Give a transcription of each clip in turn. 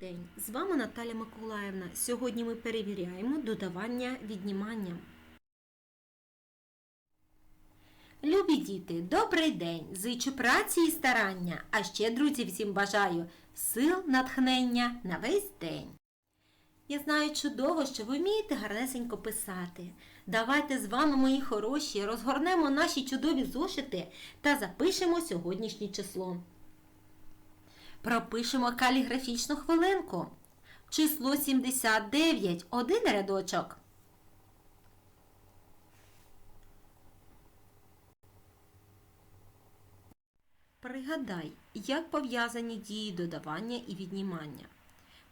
день! З вами Наталя Миколаївна. Сьогодні ми перевіряємо додавання віднімання. Любі діти, добрий день! Зичу праці і старання, а ще, друзі, всім бажаю сил, натхнення на весь день. Я знаю чудово, що ви вмієте гарнесенько писати. Давайте з вами, мої хороші, розгорнемо наші чудові зошити та запишемо сьогоднішнє число. Пропишемо каліграфічну хвилинку. Число 79. Один рядочок. Пригадай, як пов'язані дії додавання і віднімання.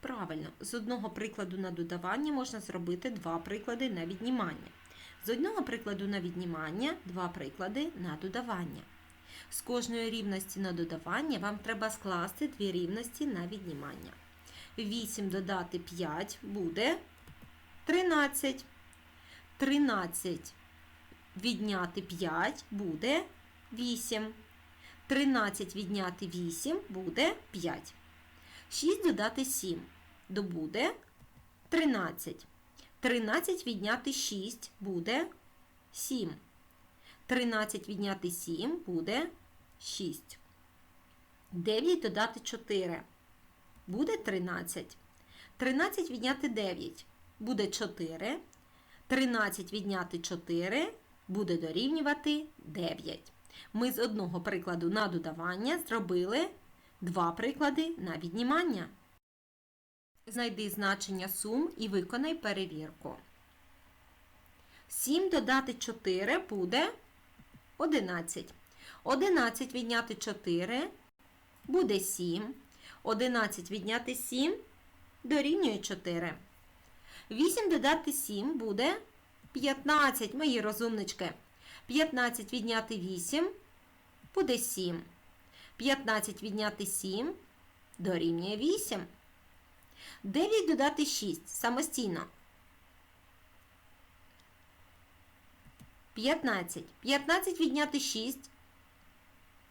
Правильно, з одного прикладу на додавання можна зробити два приклади на віднімання. З одного прикладу на віднімання два приклади на додавання. З кожної рівності на додавання вам треба скласти дві рівності на віднімання. 8 додати 5 буде 13. 13 відняти 5 буде 8. 13 відняти 8 буде 5. 6 додати 7 добуде 13. 13 відняти 6 буде 7. 13 відняти 7 буде 6. 9 додати 4 буде 13. 13 відняти 9 буде 4. 13 відняти 4 буде дорівнювати 9. Ми з одного прикладу на додавання зробили два приклади на віднімання. Знайди значення сум і виконай перевірку. 7 додати 4 буде 11. 11 відняти 4 буде 7. 11 відняти 7 дорівнює 4. 8 додати 7 буде 15, мої розумнички. 15 відняти 8 буде 7. 15 відняти 7 дорівнює 8. 9 додати 6 самостійно. 15. 15 відняти 6.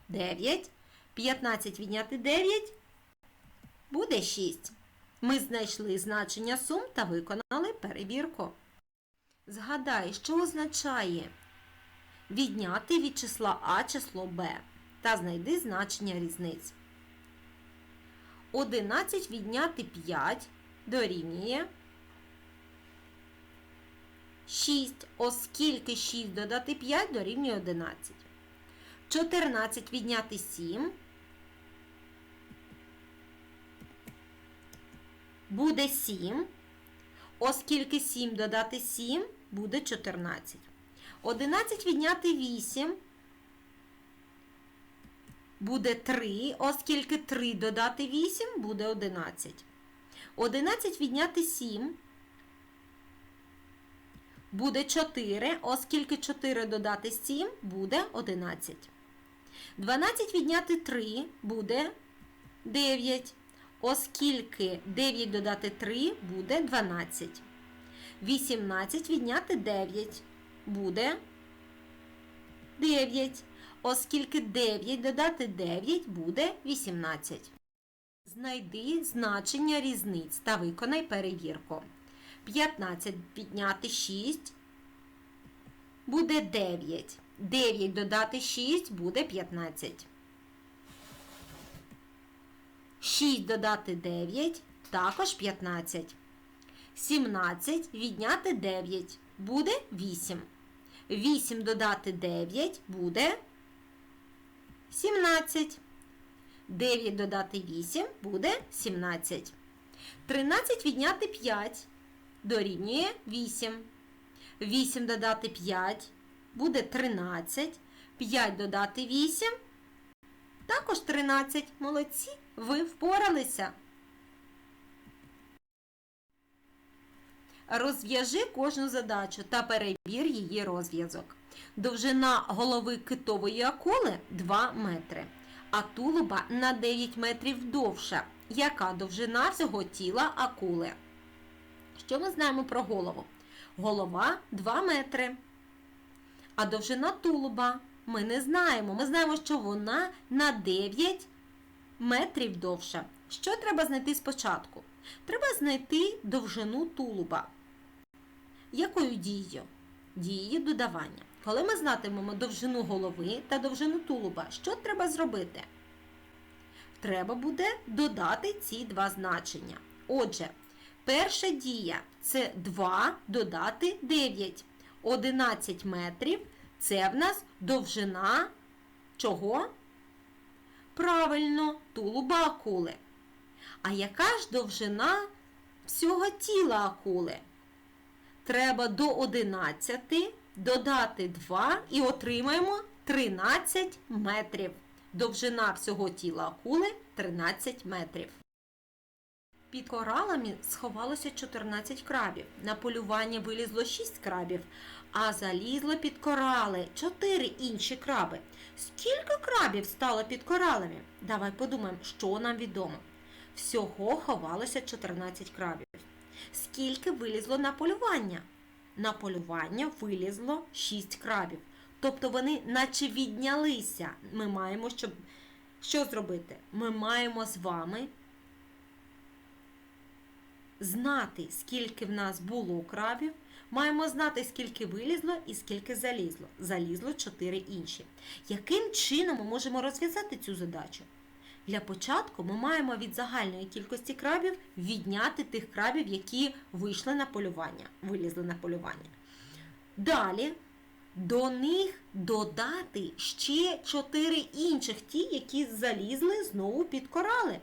9. 15 відняти 9 буде 6. Ми знайшли значення сум та виконали перевірку. Згадай, що означає відняти від числа А число Б та знайди значення різниць. 11 відняти 5 дорівнює 6, оскільки 6 додати 5 дорівнює 11. 14 відняти 7 буде 7, оскільки 7 додати 7 буде 14. 11 відняти 8 буде 3, оскільки 3 додати 8 буде 11. 11 відняти 7 буде 4, оскільки 4 додати 7 буде 11. 12 відняти 3 буде 9, оскільки 9 додати 3 буде 12. 18 відняти 9 буде 9, оскільки 9 додати 9 буде 18. Знайди значення різниць та виконай перевірку. 15 підняти 6 буде 9. 9 додати 6 буде 15. 6 додати 9 також 15. 17 відняти 9 буде 8. 8 додати 9 буде 17. 9 додати 8 буде 17. 13 відняти 5 дорівнює 8. 8 додати 5 буде 13. 5 додати 8 також 13. Молодці, ви впоралися. Розв'яжи кожну задачу та перевір її розв'язок. Довжина голови китової акули 2 метри, а тулуба на 9 метрів довша. Яка довжина всього тіла акули? Що ми знаємо про голову? Голова 2 метри. А довжина тулуба ми не знаємо. Ми знаємо, що вона на 9 метрів довша. Що треба знайти спочатку? Треба знайти довжину тулуба. Якою дією? Дією додавання. Коли ми знатимемо довжину голови та довжину тулуба, що треба зробити? Треба буде додати ці два значення. Отже, перша дія це 2 додати 9. 11 метрів це в нас довжина чого? Правильно, тулуба акули. А яка ж довжина всього тіла акули? Треба до 11 додати 2 і отримаємо 13 метрів. Довжина всього тіла акули 13 метрів. Під коралами сховалося 14 крабів. На полювання вилізло 6 крабів, а залізло під корали 4 інші краби. Скільки крабів стало під коралами? Давай подумаємо, що нам відомо. Всього ховалося 14 крабів. Скільки вилізло на полювання? На полювання вилізло 6 крабів. Тобто вони наче віднялися. Ми маємо щоб... що зробити? Ми маємо з вами знати, скільки в нас було крабів, маємо знати, скільки вилізло і скільки залізло. Залізло 4 інші. Яким чином ми можемо розв'язати цю задачу? Для початку ми маємо від загальної кількості крабів відняти тих крабів, які вийшли на полювання, вилізли на полювання. Далі до них додати ще 4 інших ті, які залізли знову під корали.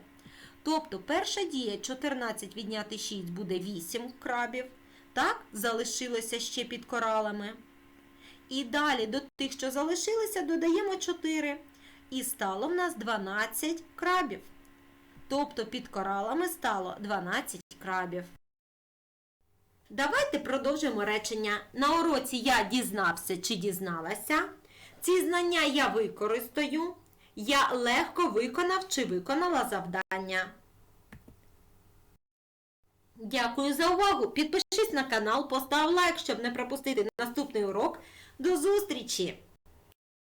Тобто перша дія 14 відняти 6 буде 8 крабів. Так, залишилося ще під коралами. І далі до тих, що залишилися, додаємо 4. І стало в нас 12 крабів. Тобто під коралами стало 12 крабів. Давайте продовжимо речення. На уроці я дізнався чи дізналася. Ці знання я використаю. Я легко виконав чи виконала завдання. Дякую за увагу! Підпишись на канал, постав лайк, щоб не пропустити наступний урок. До зустрічі!